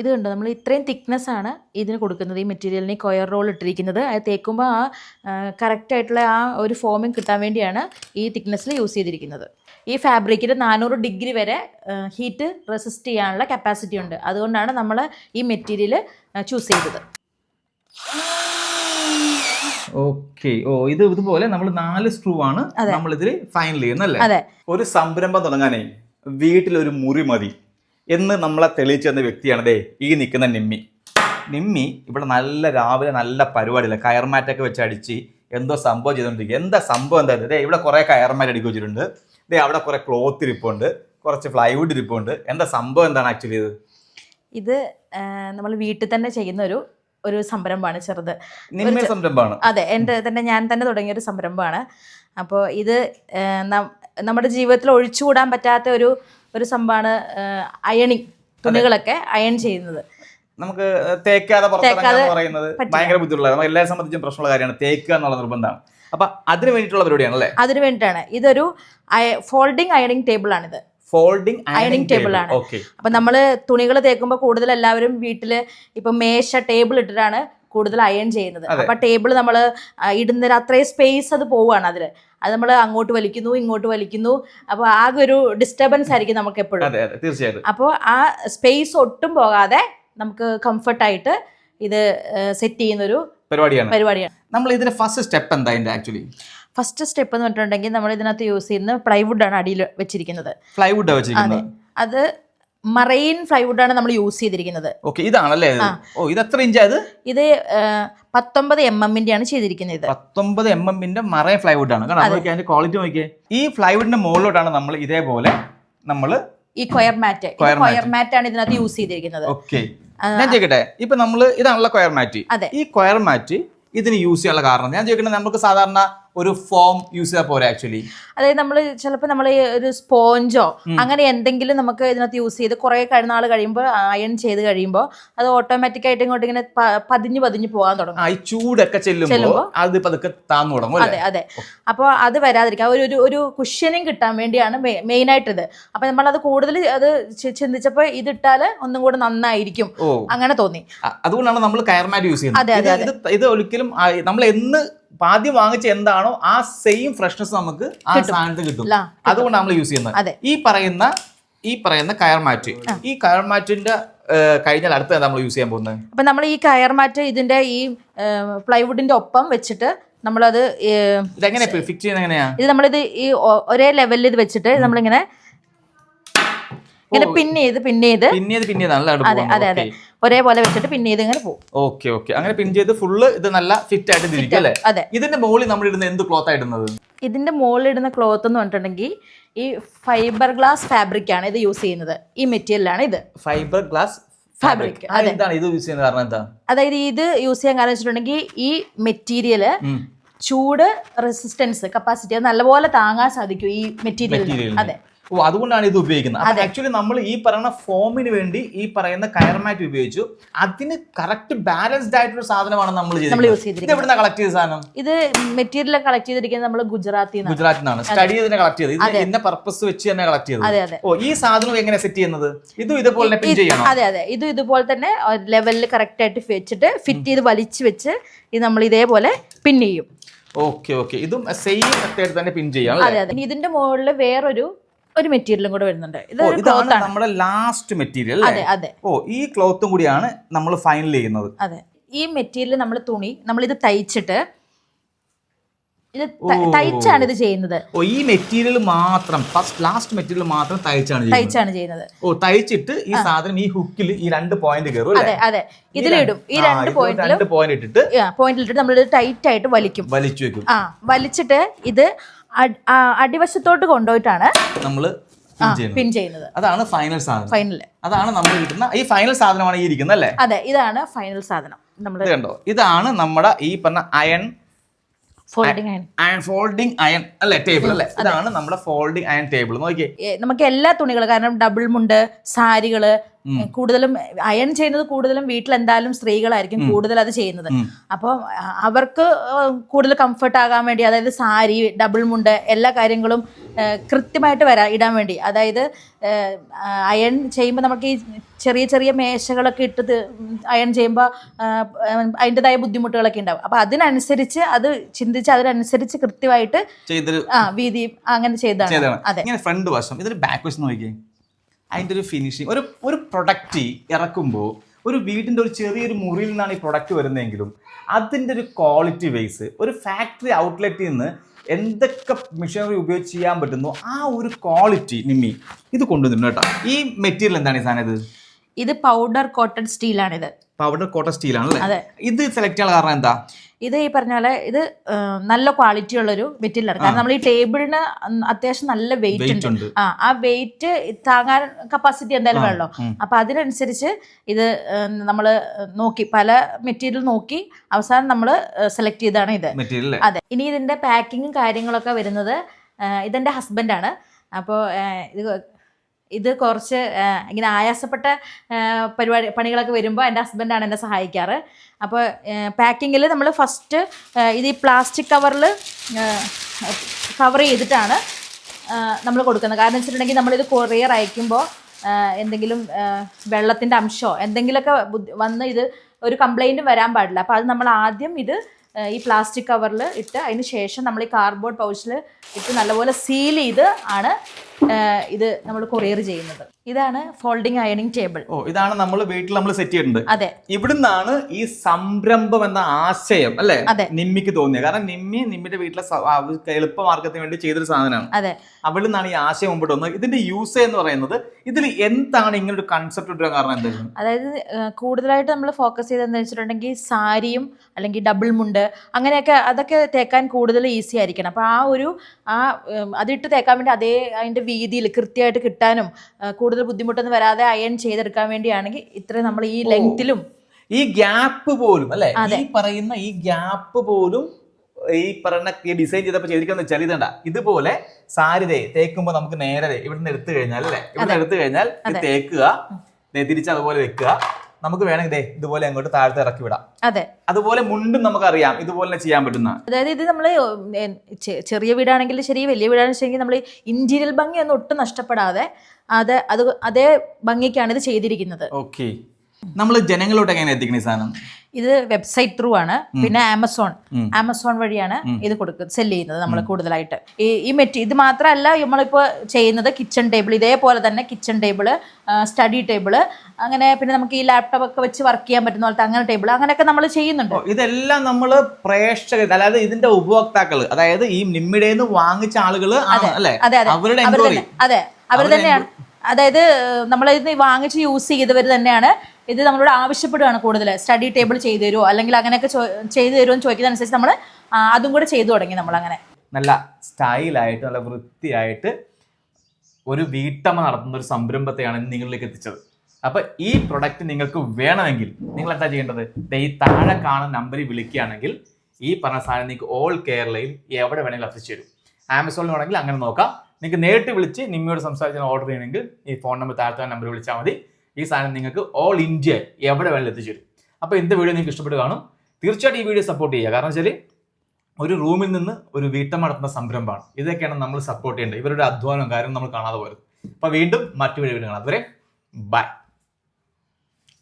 ഇത് കണ്ടോ? നമ്മൾ ഇത്രയും തിക്നെസ് ആണ് ഇതിന് കൊടുക്കുന്നത്. ഈ മെറ്റീരിയലിന് കൊയർ റോൾ ഇട്ടിരിക്കുന്നത്. അത് തേക്കുമ്പോൾ ആ കറക്റ്റ് ആയിട്ടുള്ള ആ ഒരു ഫോമിങ് കിട്ടാൻ വേണ്ടിയാണ് ഈ തിക്നെസ്സിൽ യൂസ് ചെയ്തിരിക്കുന്നത്. ഈ ഫാബ്രിക്കിന് നാനൂറ് ഡിഗ്രി വരെ ഹീറ്റ് റെസിസ്റ്റ് ചെയ്യാനുള്ള കപ്പാസിറ്റി ഉണ്ട്. അതുകൊണ്ടാണ് നമ്മൾ ഈ മെറ്റീരിയൽ ചൂസ് ചെയ്തത്. ഓക്കെ ഓ ഇത് ഇതുപോലെ നമ്മൾ നാല് സ്ക്രൂ ആണ് നമ്മൾ ഇതിൽ ഫൈനൽ ചെയ്യുന്നല്ലേ ഒരു സംരംഭം തുടങ്ങാനേ വീട്ടിലൊരു മുറി മതി. എന്ന് നമ്മളെ തെളിയിച്ചു തന്ന വ്യക്തിയാണ് ദേ ഈ നിൽക്കുന്ന നിമ്മി. നിമ്മി ഇവിടെ നല്ല രാവിലെ നല്ല പരിപാടിയില്ല? കയർമാറ്റൊക്കെ വെച്ച് അടിച്ച് എന്തോ സംഭവം ചെയ്തുകൊണ്ടിരിക്കുക. എന്താ സംഭവം എന്താ ദേ ഇവിടെ കുറേ കയർമാറ്റ് അടിക്കി വെച്ചിട്ടുണ്ട്. ദേ അവിടെ കുറേ ക്ലോത്ത് ഇരിപ്പുണ്ട്. കുറച്ച് ഫ്ലൈവുഡ് ഇരിപ്പുണ്ട്. എന്താ സംഭവം എന്താണ് ആക്ച്വലി ഇത്? ഇത് നമ്മൾ വീട്ടിൽ തന്നെ ചെയ്യുന്ന ഒരു ഒരു സംരംഭമാണ് ചെറുത്. സംരംഭമാണ്. അതെ എന്റെ തന്നെ ഞാൻ തന്നെ തുടങ്ങിയ ഒരു സംരംഭമാണ്. അപ്പോൾ ഇത് നമ്മുടെ ജീവിതത്തിൽ ഒഴിച്ചുകൂടാൻ പറ്റാത്ത ഒരു ഒരു സംഭവമാണ് അയണിങ് തുണികളൊക്കെ അയൺ ചെയ്യുന്നത്. നമുക്ക് തേക്കാതെ പുറത്തിറങ്ങാന്ന് പറയുന്നത്. ഭയങ്കര ബുദ്ധിമുട്ടുള്ള എല്ലാവരെ സംബന്ധിച്ചും പ്രശ്നമുള്ള കാര്യമാണ് തേക്കുക എന്നുള്ള നിർബന്ധമാണ്. അപ്പൊ അതിന് വേണ്ടിയിട്ടുള്ള പരിപാടിയാണ് അല്ലേ? അതിന് വേണ്ടിയിട്ടാണ്. ഇതൊരു ഫോൾഡിങ് അയണിങ് ടേബിൾ ആണ് ഇത് ഫോൾഡിംഗ് അയണിങ് ടേബിൾ. ആണ്. അപ്പൊ നമ്മൾ നമ്മൾ തുണികൾ തേക്കുമ്പോൾ കൂടുതൽ എല്ലാവരും വീട്ടിൽ ഇപ്പൊ മേശ ടേബിൾ ഇട്ടിട്ടാണ് കൂടുതൽ അയൺ ചെയ്യുന്നത്. അപ്പൊ ടേബിൾ നമ്മൾ ഇടുന്നതിന് അത്രയും സ്പേസ് അത് പോവുകയാണ് അതിൽ അത് നമ്മൾ അങ്ങോട്ട് വലിക്കുന്നു ഇങ്ങോട്ട് വലിക്കുന്നു. അപ്പോൾ ആകെ ഒരു ഡിസ്റ്റർബൻസ് ആയിരിക്കും നമുക്ക് എപ്പോഴും. തീർച്ചയായിട്ടും. അപ്പോൾ ആ സ്പേസ് ഒട്ടും പോകാതെ നമുക്ക് കംഫർട്ടായിട്ട് ഇത് സെറ്റ് ചെയ്യുന്നൊരു പരിപാടിയാണ്. പരിപാടിയാണ്. നമ്മൾ ഇതിന്റെ ഫസ്റ്റ് സ്റ്റെപ്പ് എന്താ ആക്ച്വലി ഫസ്റ്റ് സ്റ്റെപ്പ് എന്ന് പറഞ്ഞിട്ടുണ്ടെങ്കിൽ നമ്മൾ ഇതിനകത്ത് യൂസ് ചെയ്യുന്ന പ്ലൈവുഡ് ആണ് അടിയിൽ വെച്ചിരിക്കുന്നത്. പ്ലൈവുഡ് അത് മറൈൻ ഫ്ലൈവുഡ് ആണ് നമ്മൾ യൂസ് ചെയ്തിരിക്കുന്നത്. ഓക്കെ ഇതാണല്ലേ? ഓ ഇത് എത്ര ഇഞ്ചാ ഇത് ഇത് പത്തൊമ്പത് എം എമ്മിന്റെ ആണ് ചെയ്തിരിക്കുന്നത്. ഇത് പത്തൊമ്പത് എം എമ്മിന്റെ മറൈൻ ഫ്ലൈവുഡ് ആണ് കാരണം അതിന്റെ ക്വാളിറ്റി നോക്കിയേ. ഈ ഫ്ലൈവുഡിന്റെ മുകളിലോട്ടാണ് നമ്മൾ ഇതേപോലെ നമ്മൾ ഈ കൊയർ മാറ്റ്. കൊയർ മാറ്റ്. ആണ് ഇതിനകത്ത് യൂസ് ചെയ്തിരിക്കുന്നത്. ഓക്കെ. ഞാൻ ചോദിക്കട്ടെ ഇപ്പൊ നമ്മൾ ഇതാണല്ലോ കൊയർ മാറ്റ്. അതെ. ഈ കൊയർ മാറ്റ് ഇതിന് യൂസ് ചെയ്യാനുള്ള കാരണം ഞാൻ ചോദിക്കട്ടെ നമുക്ക് സാധാരണ ഒരു ഫോം യൂസ് ചെയ്താൽ പോരെ ആക്ച്വലി അതായത് നമ്മൾ ചിലപ്പോൾ നമ്മൾ ഒരു സ്പോഞ്ചോ അങ്ങനെ എന്തെങ്കിലും നമുക്ക് ഇതിനകത്ത് യൂസ് ചെയ്ത് കുറേ നാൾ കഴിയുമ്പോൾ അയൺ ചെയ്ത് കഴിയുമ്പോൾ അത് ഓട്ടോമാറ്റിക് ആയിട്ട് ഇങ്ങോട്ട് ഇങ്ങനെ പതിഞ്ഞ് പതിഞ്ഞ് പോകാൻ തുടങ്ങും. ഈ ചൂടൊക്കെ ചെല്ലുമ്പോൾ ചെല്ലുമ്പോ? അത് പതുക്കെ താന്നു തുടങ്ങും അതെ അതെ. അപ്പോൾ അത് വരാതിരിക്കാൻ ഒരു ഒരു കുഷ്യനിങ് കിട്ടാൻ വേണ്ടിയാണ് മെയിൻ ആയിട്ട് ഇത് അപ്പൊ നമ്മൾ അത് കൂടുതൽ അത് ചിന്തിച്ചപ്പോൾ ഇതിട്ടാൽ ഒന്നും കൂടെ നന്നായിരിക്കും അങ്ങനെ തോന്നി. അതുകൊണ്ടാണ് നമ്മൾ കയർമാറ്റ് യൂസ് ചെയ്യുന്നത്. ഇത് ഒരിക്കലും നമ്മൾ എന്ന് ആദ്യം വാങ്ങിച്ച എന്താണോ ആ സെയിം ഫ്രഷ്നെസ് നമുക്ക് ആ സാധനത്തിൽ കിട്ടും. അതുകൊണ്ട് നമ്മൾ യൂസ് ചെയ്യുന്നത്. ഈ പറയുന്ന ഈ പറയുന്ന കയർ മാറ്റ്. ഈ കയർ മാറ്റിന്റെ കഴിഞ്ഞാൽ അടുത്ത നമ്മൾ യൂസ് ചെയ്യാൻ പോകുന്നത്? അപ്പൊ നമ്മൾ ഈ കയർ മാറ്റ് ഇതിന്റെ ഈ പ്ലൈവുഡിന്റെ ഒപ്പം വെച്ചിട്ട് നമ്മളത് ഇത് നമ്മളിത് ഈ ഒരേ ലെവലിൽ ഇത് വെച്ചിട്ട് നമ്മളിങ്ങനെ ഇങ്ങനെ പിൻ ചെയ്ത് പിൻ ചെയ്ത് പിന്നീത് ചെയ്ത് നല്ല അതെ അതെ അതെ. ഒരേപോലെ വെച്ചിട്ട് പിൻ ചെയ്ത് ഇങ്ങനെ പോകും. Okay okay. അങ്ങനെ പിൻ ചെയ്ത് ഫുള്ള് ഇത് നല്ല ഫിറ്റ് ആയിട്ട് ഇരിക്കും അല്ലേ? അതെ. ഇതിന്റെ മുകളിൽ നമ്മൾ ഇടുന്ന എന്ത് ക്ലോത്ത് ആയിടുന്നത് ഇതിന്റെ മുകളിലിടുന്ന ക്ലോത്ത് എന്ന് പറഞ്ഞിട്ടുണ്ടെങ്കിൽ ഈ ഫൈബർ ഗ്ലാസ് ഫാബ്രിക് ആണ് ഇത് യൂസ് ചെയ്യുന്നത്. ഈ മെറ്റീരിയലാണ് ഇത്. ഫൈബർ ഗ്ലാസ് ഫാബ്രിക് എന്താണ് ഇത് യൂസ് ചെയ്യുന്ന കാരണം എന്താ? അതായത് ഇത് യൂസ് ചെയ്യാൻ കാരണം വെച്ചിട്ടുണ്ടെങ്കിൽ ഈ മെറ്റീരിയൽ ചൂട് റെസിസ്റ്റൻസ് കപ്പാസിറ്റി നല്ലപോലെ താങ്ങാൻ സാധിക്കും ഈ മെറ്റീരിയൽ അതെ. ഓ അതുകൊണ്ടാണ് ഇത് ഉപയോഗിക്കുന്നത്. ആക്ച്വലി നമ്മൾ ഈ പറയുന്ന ഫോമിന് വേണ്ടി ഈ പറയുന്ന കയർ മാറ്റ് ഉപയോഗിച്ചു. അതിന് കറക്റ്റ് ബാലൻസ്ഡ് ആയിട്ടൊരു സാധനമാണ് നമ്മൾ ചെയ്തിരിക്കുന്നത്. കളക്ട് ചെയ്ത സാധനം? ഇത് മെറ്റീരിയൽ കളക്ട് ചെയ്തിരിക്കുന്നത് നമ്മൾ ഗുജറാത്തിൽ ഗുജറാത്തിൽ നിന്നാണ് സ്റ്റഡി ചെയ്ത് കളക്ട് ചെയ്തത്. ഇന്ന പർപ്പസ് വെച്ച് തന്നെ കളക്ട് ചെയ്തത്. ഓ ഈ സാധനം എങ്ങനെ സെറ്റ് ചെയ്യുന്നത്? ഇതും ഇതുപോലെ തന്നെ പിൻ ചെയ്യണം? അതെ അതെ. ഇതും ഇതുപോലെ തന്നെ ലെവലിൽ കറക്റ്റ് ആയിട്ട് വെച്ചിട്ട് ഫിറ്റ് ചെയ്ത് വലിച്ചു വെച്ച് ഇത് നമ്മൾ ഇതേപോലെ പിൻ ചെയ്യും. ഓക്കെ ഓക്കെ ഇതും സെയിം മെത്തേഡ് തന്നെ പിൻ ചെയ്യാം അതെ അതെ. ഇതിന്റെ മുകളിൽ വേറൊരു ഒരു മെറ്റീരിയലും കൂടെ വരുന്നുണ്ട്. ഇത് ഇതാണ് നമ്മുടെ ലാസ്റ്റ് മെറ്റീരിയൽ അതെ അതെ. ഓ ഈ ക്ലോത്തും കൂടിയാണ് നമ്മൾ ഫൈനൽ ചെയ്യുന്നത്. അതെ. ഈ മെറ്റീരിയൽ നമ്മൾ തുണി നമ്മൾ ഇത് തയ്ച്ചിട്ട് ഇത് തയ്ച്ചാണ് ഇത് ചെയ്യുന്നത്. ഓ ഈ മെറ്റീരിയൽ മാത്രം ഫസ്റ്റ് ലാസ്റ്റ് മെറ്റീരിയൽ മാത്രം തയ്ച്ചാണ് തയ്ച്ചാണ് ചെയ്യുന്നത്. ഓ തയ്ച്ചിട്ട് ഈ സാധനം ഈ ഹുക്കിൽ ഈ രണ്ട് പോയിന്റ് കയറും അതെ അതെ. ഇതിലിടും ഈ രണ്ട് പോയിന്റ് പോയിന്റിലും രണ്ട് പോയിന്റ് ഇട്ടിട്ട് പോയിന്റിലിട്ട് നമ്മൾ ഇത് ടൈറ്റ് ആയിട്ട് വലിക്കും. വലിച്ചു വെക്കും. ആ വലിച്ചിട്ട് ഇത് അടിവശത്തോട്ട് കൊണ്ടുപോയിട്ടാണ് നമ്മൾ പിൻ ചെയ്യുന്നത്. അതാണ് ഫൈനൽ സാധനം. ഫൈനൽ അതാണ് നമ്മൾ കിട്ടുന്ന ഈ ഫൈനൽ സാധനമാണ് ഈ ഇരിക്കുന്നത് അല്ലേ? അതെ ഇതാണ് ഫൈനൽ സാധനം. നമ്മൾ കണ്ടോ? ഇതാണ് നമ്മുടെ ഈ പറഞ്ഞ അയൺ ഫോൾഡിംഗ് അയൺ അല്ലെ? ടേബിൾ അല്ലെ? ഇതാണ് നമ്മുടെ ഫോൾഡിംഗ് അയൺ ടേബിൾ നോക്കിയേ. നമുക്ക് എല്ലാ തുണികളും കാരണം ഡബിൾ മുണ്ട് സാരികൾ കൂടുതലും അയൺ ചെയ്യുന്നത് കൂടുതലും വീട്ടിൽ എന്തായാലും സ്ത്രീകളായിരിക്കും കൂടുതൽ അത് ചെയ്യുന്നത്. അപ്പൊ അപ്പോൾ അവർക്ക് കൂടുതൽ കംഫർട്ട് ആകാൻ വേണ്ടി അതായത് സാരി ഡബിൾ മുണ്ട് എല്ലാ കാര്യങ്ങളും കൃത്യമായിട്ട് വരാ ഇടാൻ വേണ്ടി. അതായത് അയൺ ചെയ്യുമ്പോൾ നമുക്ക് ഈ ചെറിയ ചെറിയ മേശകളൊക്കെ ഇട്ട് അയൺ ചെയ്യുമ്പോൾ അതിന്റെതായ ബുദ്ധിമുട്ടുകളൊക്കെ ഉണ്ടാവും. അപ്പോൾ അതിനനുസരിച്ച് അത് ചിന്തിച്ച് അതിനനുസരിച്ച് കൃത്യമായിട്ട് ആ വീതി അങ്ങനെ ചെയ്താണ്. അതെ. ഫ്രണ്ട് വശം. ഇതൊരു ബാക്ക് വശം നോക്കിയേ അതിന്റെ ഒരു ഫിനിഷിങ് ഒരു ഒരു പ്രൊഡക്റ്റ് ഇറക്കുമ്പോൾ ഒരു വീടിന്റെ ഒരു ചെറിയൊരു മുറിയിൽ നിന്നാണ് ഈ പ്രൊഡക്റ്റ് വരുന്നതെങ്കിലും അതിന്റെ ഒരു ക്വാളിറ്റി വൈസ് ഒരു ഫാക്ടറി ഔട്ട്ലെറ്റിൽ നിന്ന് എന്തൊക്കെ മെഷീനറി ഉപയോഗിച്ച് ചെയ്യാൻ പറ്റുന്നു ആ ഒരു ക്വാളിറ്റി നിമ്മി ഇത് കൊണ്ടുവന്നിട്ടുണ്ട് കേട്ടോ. ഈ മെറ്റീരിയൽ എന്താണ് ഈ സാധനം ഇത്? ഇത് പൗഡർ കോട്ടൺ സ്റ്റീലാണിത് പൗഡർ കോട്ടൺ സ്റ്റീലാണ്. ഇത് സെലക്ട് ചെയ്യാൻ കാരണം എന്താ? ഇത് ഈ പറഞ്ഞ പോലെ ഇത് നല്ല ക്വാളിറ്റി ഉള്ളൊരു മെറ്റീരിയലാണ് കാരണം നമ്മൾ ഈ ടേബിളിന് അത്യാവശ്യം നല്ല വെയിറ്റ് ഉണ്ട്. ആ ആ വെയിറ്റ് താങ്ങാൻ കപ്പാസിറ്റി എന്തായാലും വേണല്ലോ. വേണമല്ലോ അപ്പൊ അതിനനുസരിച്ച് ഇത് നമ്മൾ നോക്കി പല മെറ്റീരിയൽ നോക്കി അവസാനം നമ്മൾ സെലക്ട് ചെയ്താണ് ഇത്. അതെ. ഇനി ഇതിന്റെ പാക്കിങ്ങും കാര്യങ്ങളൊക്കെ വരുന്നത് ഇതെന്റെ ഹസ്ബൻഡാണ് അപ്പോൾ ഇത് ഇത് കുറച്ച് ഇങ്ങനെ ആയാസപ്പെട്ട പരിപാടി പണികളൊക്കെ വരുമ്പോൾ എന്റെ ഹസ്ബൻഡാണ് എന്നെ സഹായിക്കാറ്. അപ്പോൾ പാക്കിങ്ങിൽ നമ്മൾ ഫസ്റ്റ് ഇത് ഈ പ്ലാസ്റ്റിക് കവറിൽ കവർ ചെയ്തിട്ടാണ് നമ്മൾ കൊടുക്കുന്നത്. കാരണം വെച്ചിട്ടുണ്ടെങ്കിൽ നമ്മളിത് കൊറിയർ അയക്കുമ്പോൾ എന്തെങ്കിലും വെള്ളത്തിന്റെ അംശമോ എന്തെങ്കിലുമൊക്കെ വന്ന് ഇത് ഒരു കംപ്ലൈന്റും വരാൻ പാടില്ല. അപ്പോൾ അത് നമ്മൾ ആദ്യം ഇത് ഈ പ്ലാസ്റ്റിക് കവറിൽ ഇട്ട് അതിന് ശേഷം നമ്മൾ ഈ കാർഡ്ബോർഡ് പൗച്ചിൽ ഇട്ട് നല്ലപോലെ സീൽ ചെയ്ത് ആണ് ഇത് നമ്മൾ കൊറിയർ ചെയ്യുന്നത്. ഇതാണ് ഫോൾഡിംഗ് അയണിങ് ടേബിൾ. ഓ ഇതാണ് നമ്മൾ വീട്ടിൽ നമ്മൾ സെറ്റ് ചെയ്തിട്ടുണ്ട് അതെ. ഇവിടുന്നാണ് ഈ സംരംഭം എന്ന ആശയം അല്ലെ? അതെ. നിമ്മിക്ക് തോന്നിയത് കാരണം നിമ്മി നിമ്മിന്റെ വീട്ടിലെ എളുപ്പമാർഗത്തിന് വേണ്ടി ചെയ്തൊരു സാധനമാണ്. അതെ. അവിടെ നിന്നാണ് ഈ ആശയം മുമ്പോട്ട് വന്നത്. ഇതിന്റെ യൂസ് എന്ന് പറയുന്നത് ഇതിൽ എന്താണ് ഇങ്ങനെ ഒരു കൺസെപ്റ്റ് ഇടുക കാരണം എന്തായിരുന്നു അതായത് കൂടുതലായിട്ട് നമ്മൾ ഫോക്കസ് ചെയ്തെന്ന് വെച്ചിട്ടുണ്ടെങ്കിൽ സാരിയും അല്ലെങ്കിൽ ഡബിൾ മുണ്ട് അങ്ങനെയൊക്കെ അതൊക്കെ തേക്കാൻ കൂടുതൽ ഈസി ആയിരിക്കണം. അപ്പോൾ ആ ഒരു ആ അതിട്ട് തേക്കാൻ വേണ്ടി അതേ അതിന്റെ വീതിയിൽ കൃത്യമായിട്ട് കിട്ടാനും കൂടുതൽ ബുദ്ധിമുട്ടൊന്നും വരാതെ അയൺ ചെയ്തെടുക്കാൻ വേണ്ടിയാണെങ്കിൽ ഇത്രയും നമ്മൾ ഈ ലെങ്ത്തിലും ഈ ഗ്യാപ്പ് പോലും അല്ലെ? ഈ പറയുന്ന ഈ ഗ്യാപ്പ് പോലും ഈ പറയുന്ന ഈ ഡിസൈൻ ചെയ്തപ്പോൾ ചെയ്തിരിക്കുന്ന വെച്ചാൽ ഇതണ്ട ഇതുപോലെ സാരി ദേ തേക്കുമ്പോൾ നമുക്ക് നേരെ ഇവിടുന്ന് എടുത്തു കഴിഞ്ഞാൽ അല്ലെ? ഇവിടുന്ന് എടുത്തു കഴിഞ്ഞാൽ. തേക്കുക തിരിച്ച് അതുപോലെ വെക്കുക. നമുക്ക് വേണമെങ്കിൽ ഇതുപോലെ അങ്ങോട്ട് താഴത്തെ ഇറക്കി വിടാം. അതെ. അതുപോലെ മുണ്ടും നമുക്ക് അറിയാം ഇതുപോലെ ചെയ്യാൻ പറ്റുന്ന. അതായത് ഇത് നമ്മൾ ചെറിയ വീടാണെങ്കിലും ശരി വലിയ വീടാണെങ്കിലും ശരി നമ്മൾ ഇന്റീരിയൽ ഭംഗി ഒന്നും ഒട്ടും നഷ്ടപ്പെടാതെ അത് അത് അതേ ഭംഗിക്കാണ് ഇത് ചെയ്തിരിക്കുന്നത്. ഓക്കെ നമ്മൾ ജനങ്ങളോട്ട് എങ്ങനെ എത്തിക്കണം സാധനം? ഇത് വെബ്സൈറ്റ് ത്രൂ ആണ്. പിന്നെ ആമസോൺ. ആമസോൺ വഴിയാണ് ഇത് കൊടുക്കുന്നത് സെൽ ചെയ്യുന്നത് നമ്മൾ കൂടുതലായിട്ട്. ഈ ഈ മെറ്റി ഇത് മാത്രമല്ല നമ്മളിപ്പോൾ ചെയ്യുന്നത് കിച്ചൺ ടേബിൾ. ഇതേപോലെ തന്നെ കിച്ചൺ ടേബിൾ സ്റ്റഡി ടേബിൾ അങ്ങനെ പിന്നെ നമുക്ക് ഈ ലാപ്ടോപ്പ് ഒക്കെ വെച്ച് വർക്ക് ചെയ്യാൻ പറ്റുന്ന പോലത്തെ അങ്ങനെ ടേബിൾ അങ്ങനെയൊക്കെ നമ്മൾ ചെയ്യുന്നുണ്ട്. ഇതെല്ലാം നമ്മൾ പ്രേക്ഷകർ അതായത് ഇതിന്റെ ഉപഭോക്താക്കൾ അതായത് ഈ നിമ്മിടേന്ന് വാങ്ങിച്ച ആളുകൾ ആണ് അതെ അതെ അവരുടെ അവർ അതെ. അവർ തന്നെയാണ്. അതായത് നമ്മൾ ഇത് വാങ്ങിച്ച് യൂസ് ചെയ്തവർ തന്നെയാണ് ഇത് നമ്മളോട് ആവശ്യപ്പെടുകയാണ് കൂടുതൽ. സ്റ്റഡി ടേബിൾ ചെയ്തു തരുമോ അല്ലെങ്കിൽ അങ്ങനെയൊക്കെ ചെയ്തു തരുമോ എന്ന് ചോദിക്കുന്നതനുസരിച്ച് നമ്മൾ അതും കൂടെ ചെയ്തു തുടങ്ങി നമ്മൾ അങ്ങനെ നല്ല സ്റ്റൈലായിട്ട് നല്ല വൃത്തിയായിട്ട് ഒരു വീട്ടമ്മ നടത്തുന്ന ഒരു സംരംഭത്തെയാണ് നിങ്ങളിലേക്ക് എത്തിച്ചത്. അപ്പൊ ഈ പ്രൊഡക്റ്റ് നിങ്ങൾക്ക് വേണമെങ്കിൽ നിങ്ങൾ എന്താ ചെയ്യേണ്ടത് ഈ താഴെ കാണുന്ന നമ്പറിൽ വിളിക്കുകയാണെങ്കിൽ ഈ പറഞ്ഞ സാധനം നിങ്ങൾക്ക് ഓൾ കേരളയിൽ എവിടെ വേണമെങ്കിലും എത്തിച്ചു തരും. ആമസോണിൽ വേണമെങ്കിൽ അങ്ങനെ നോക്കാം. നിങ്ങൾക്ക് നേരിട്ട് വിളിച്ച് നിമ്മയോട് സംസാരിച്ച് ഓർഡർ ചെയ്യണമെങ്കിൽ ഈ ഫോൺ നമ്പർ താഴത്തെ നമ്പർ വിളിച്ചാൽ മതി. ഈ സാധനം നിങ്ങൾക്ക് ഓൾ ഇന്ത്യ എവിടെ വേണമെങ്കിലും എത്തിച്ചേരും. അപ്പോൾ എന്ത് വീഡിയോ നിങ്ങൾക്ക് ഇഷ്ടപ്പെട്ട് കാണും തീർച്ചയായിട്ടും ഈ വീഡിയോ സപ്പോർട്ട് ചെയ്യുക. കാരണം വെച്ചാൽ ഒരു റൂമിൽ നിന്ന് ഒരു വീട്ടം നടത്തുന്ന സംരംഭമാണ്. ഇതൊക്കെയാണ് നമ്മൾ സപ്പോർട്ട് ചെയ്യേണ്ടത്. ഇവരുടെ അധ്വാനം കാര്യം നമ്മൾ കാണാതെ പോയത്. അപ്പോൾ വീണ്ടും മറ്റു വീഡിയോ കാണാം. അതുവരെ ബൈ